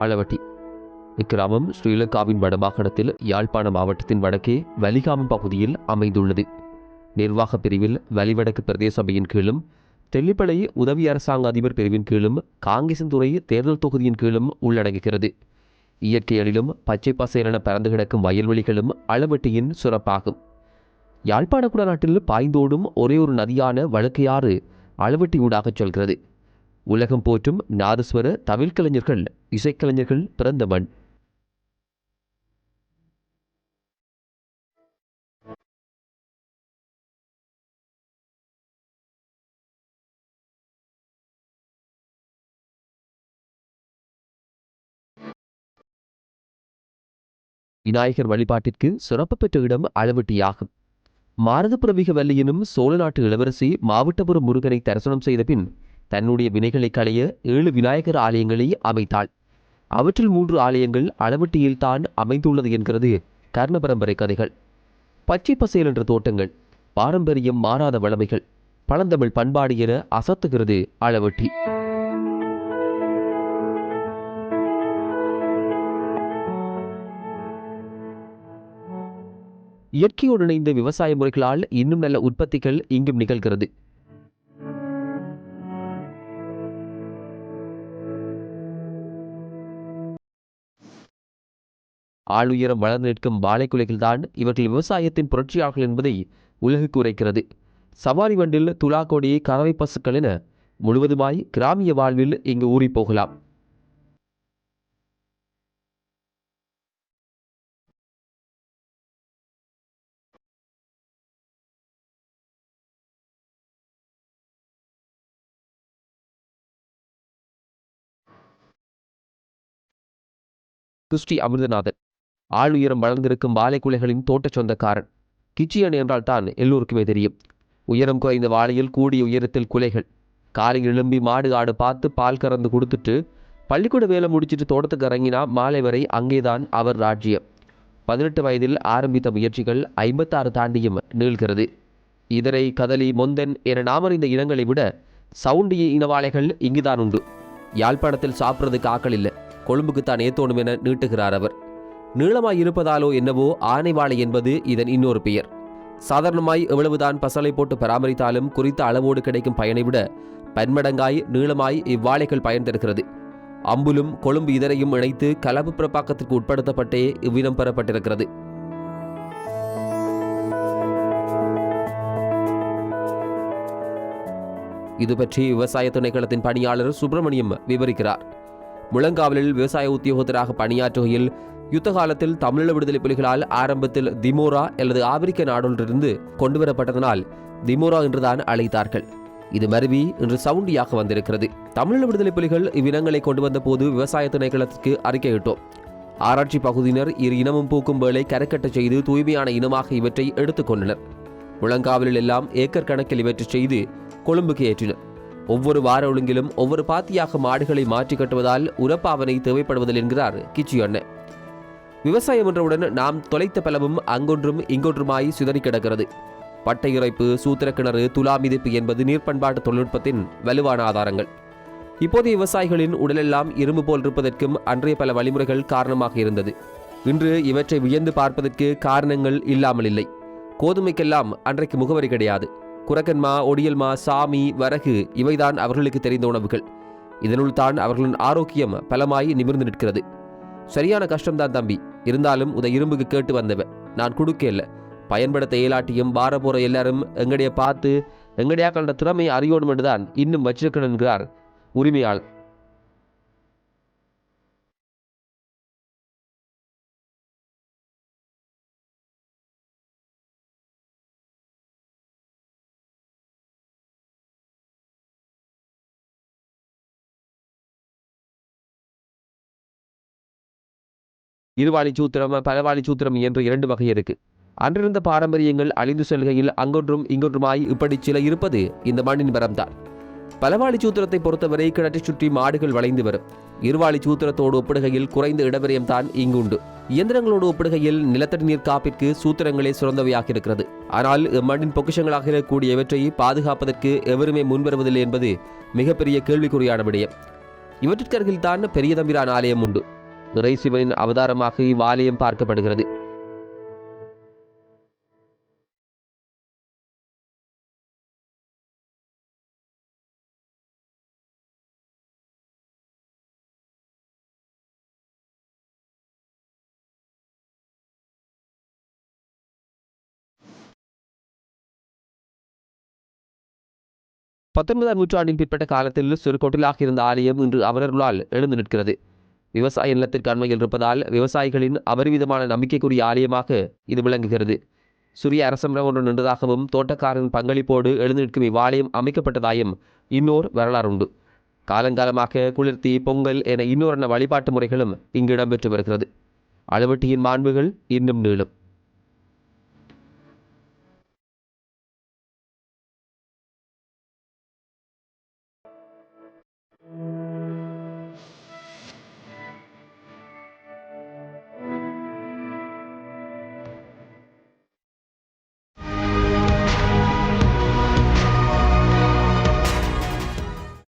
அளவட்டி. இக்கிராமம் ஸ்ரீலங்காவின் வடமாகாணத்தில் யாழ்ப்பாண மாவட்டத்தின் வடக்கே வலிகாமம் பகுதியில் அமைந்துள்ளது. நிர்வாக பிரிவில் வலிவடக்கு பிரதேச சபையின் கீழும் தெல்லிப்பளை உதவி அரசாங்க அதிபர் பிரிவின் கீழும் காங்கேசன்துறை தேர்தல் தொகுதியின் கீழும் உள்ளடங்குகிறது. இயற்கை எழிலும் பச்சை பசேலென பறந்து கிடக்கும் வயல்வெளிகளும் அளவட்டியின் சிறப்பாகும். யாழ்ப்பாண குடநாட்டில் பாய்ந்தோடும் ஒரே ஒரு நதியான வழக்கையாறு அளவட்டியூடாகச் செல்கிறது. உலகம் போற்றும் நாதஸ்வர தமிழ்கலைஞர்கள் இசைக்கலைஞர்கள் பிறந்த மண் விநாயகர் வழிபாட்டிற்கு சிறப்பு பெற்ற இடம் அளவெட்டியாகும் மாரதபுரமிக வல்லியினும் சோழ நாட்டு இளவரசி மாவட்டபுரம் முருகனை தரிசனம் செய்த பின் தன்னுடைய வினைகளை களைய ஏழு விநாயகர் ஆலயங்களை அமைத்தாள். அவற்றில் மூன்று ஆலயங்கள் அளவட்டியில் தான் அமைந்துள்ளது என்கிறது கர்ண பரம்பரை கதைகள். பச்சை பசேல் என்ற தோட்டங்கள் பாரம்பரியம் மாறாத வளமைகள் பழந்தமிழ் பண்பாடு என அசத்துகிறது அளவட்டி. இயற்கையோடு இணைந்த விவசாய முறைகளால் இன்னும் நல்ல உற்பத்திகள் இங்கும் நிகழ்கிறது. ஆளுயரம் வளர்ந்து நிற்கும் வாழைக்குலைகள்தான் இவர்கள் விவசாயத்தின் புரட்சியாளர்கள் என்பதை உலகுக்கு உரைக்கிறது. சவாரி வண்டில் துலாக்கொடி கறவை பசுக்கள் என முழுவதுமாய் கிராமிய வாழ்வில் இங்கு ஊறி போகலாம். கிறிஸ்டி அமிர்தநாதன். ஆளுயரம் வளர்ந்திருக்கும் வாழைக்குலைகளின் தோட்டச் சொந்தக்காரன். கிச்சியன் என்றால் தான் எல்லோருக்குமே தெரியும். உயரம் குறைந்த வாழையில் கூடிய உயரத்தில் குலைகள். காலையில் எழும்பி மாடு ஆடு பார்த்து பால் கறந்து கொடுத்துட்டு பள்ளிக்கூட வேலை முடிச்சிட்டு தோட்டத்துக்கு இறங்கினா மாலை வரை அங்கேதான் அவர் ராஜ்யம். பதினெட்டு வயதில் ஆரம்பித்த முயற்சிகள் ஐம்பத்தாறு தாண்டியும் நீள்கிறது. இதரை கதலி மொந்தன் என நாமறிந்த இனங்களை விட சவுண்டிய இனவாளைகள் இங்குதான் உண்டு. யாழ்ப்பாணத்தில் சாப்பிட்றதுக்கு ஆக்கள் இல்லை. கொழும்புக்குத்தான் ஏத்தோணும் என நீட்டுகிறார் அவர். நீளமாய் இருப்பதாலோ என்னவோ ஆனைவாழை என்பது இதன் இன்னொரு பெயர். சாதாரணமாய் எவ்வளவுதான் பசலை போட்டு பராமரித்தாலும் குறித்த அளவோடு கிடைக்கும் பயனை விட பன்மடங்காய் நீளமாய் இவ்வாழைகள் பயன் தருகிறது. அம்புலும் கொழும்பு இதரையும் இணைத்து கலப்பு பிரபாக்கத்திற்கு உட்படுத்தப்பட்டே இவ்வினம் பெறப்பட்டிருக்கிறது. இது பற்றி விவசாய துணைக்களத்தின் பணியாளர் சுப்பிரமணியம் விவரிக்கிறார். முழங்காவலில் விவசாய உத்தியோகத்தராக பணியாற்றுகையில் யுத்த காலத்தில் தமிழீழ விடுதலை புலிகளால் ஆரம்பத்தில் திமோரா அல்லது ஆப்பிரிக்க நாடொன்றிலிருந்து கொண்டுவரப்பட்டதனால் திமோரா என்றுதான் அழைத்தார்கள். இது மருவி இன்று சவுண்டியாக வந்திருக்கிறது. தமிழீழ விடுதலை புலிகள் இவ்வினங்களை கொண்டு வந்த போது விவசாய திணைக்களத்திற்கு அறிக்கையிட்டோம். ஆராய்ச்சி பகுதியினர் இரு இனமும் பூக்கும் வேளை கரைக்கட்டச் செய்து தூய்மையான இனமாக இவற்றை எடுத்துக்கொண்டனர் முழங்காவலில் எல்லாம் ஏக்கர் கணக்கில் இவற்றை செய்து கொழும்புக்கு ஏற்றினர். ஒவ்வொரு வார ஒழுங்கிலும் ஒவ்வொரு பாத்தியாக மாடுகளை மாற்றி கட்டுவதால் உரப்பாவனை தேவைப்படுவதில் என்கிறார் கிச்சி அண்ணன். விவசாயம் என்றவுடன் நாம் தொலைத்த பலவும் அங்கொன்றும் இங்கொன்றுமாய் சிதறி கிடக்கிறது. பட்டை இறைப்பு சூத்திர கிணறு துலா மிதிப்பு என்பது நீர்ப்பண்பாட்டு தொழில்நுட்பத்தின் வலுவான ஆதாரங்கள். இப்போதைய விவசாயிகளின் உடலெல்லாம் இரும்பு போல் இருப்பதற்கும் அன்றைய பல வழிமுறைகள் காரணமாக இருந்தது. இன்று இவற்றை வியந்து பார்ப்பதற்கு காரணங்கள் இல்லாமல் இல்லை. கோதுமைக்கெல்லாம் அன்றைக்கு முகவரி கிடையாது. குரக்கன்மா ஒடியல்மா சாமி வரகு இவைதான் அவர்களுக்கு தெரிந்த உணவுகள். இதனுள் தான் அவர்களின் ஆரோக்கியம் பலமாய் நிமிர்ந்து நிற்கிறது. சரியான கஷ்டம்தான் தம்பி. இருந்தாலும் உத இரும்புக்கு கேட்டு வந்தவன் நான் கொடுக்க இல்லை. பயன்படுத்த இயலாட்டியும் பார போற எல்லாரும் எங்கடைய பார்த்து எங்கடையாக்களோட திறமையை அறியோடும் என்றுதான் இன்னும் வச்சிருக்கணும் என்கிறார் உரிமையாளர். இருவாளி சூத்திரம் பலவாளி சூத்திரம் என்ற இரண்டு வகை இருக்கு. அன்றிருந்த பாரம்பரியங்கள் அழிந்து செல்கையில் அங்கொன்றும் இங்கொன்றுமாய் இப்படி சில இருப்பது இந்த மண்ணின் வரம்தான். பலவாளி சூத்திரத்தை பொறுத்தவரை கிணற்றை சுற்றி மாடுகள் வளைந்து வரும். இருவாளி சூத்திரத்தோடு ஒப்பிடுகையில் குறைந்த இடவரியம் தான் இங்கு உண்டு இயந்திரங்களோடு ஒப்பிடுகையில் நிலத்தடி நீர் காப்பிற்கு சூத்திரங்களே சிறந்தவையாக இருக்கிறது ஆனால் இம்மண்ணின் பொக்கிஷங்களாக இருக்கக்கூடிய இவற்றை பாதுகாப்பதற்கு எவருமே முன்வருவதில்லை என்பது மிகப்பெரிய கேள்விக்குறியான விடயம். இவற்றிற்கருகில்தான் பெரிய தம்பிரான் ஆலயம் உண்டு. இறை சிவனின் அவதாரமாக இவ்வாலயம் பார்க்கப்படுகிறது. பத்தொன்பதாம் நூற்றாண்டின் பிற்பட்ட காலத்தில் சிறு கொட்டிலாக இருந்த ஆலயம் இன்று அவரர்களால் எழுந்து நிற்கிறது. விவசாய நிலத்திற்கு அண்மையில் இருப்பதால் விவசாயிகளின் அபரிவிதமான நம்பிக்கைக்குரிய ஆலயமாக இது விளங்குகிறது. சுரிய அரசமரம் ஒன்று நின்றதாகவும் தோட்டக்காரன் பங்களிப்போடு எழுந்து நிற்கும் இவ்வாலயம் அமைக்கப்பட்டதாயும் இன்னோர் வரலாறு உண்டு காலங்காலமாக குளிர்த்தி பொங்கல் என இன்னொரு வழிபாட்டு முறைகளும் இங்கு இடம்பெற்று வருகிறது. அளவட்டியின் மாண்புகள் இன்னும் நீளும்.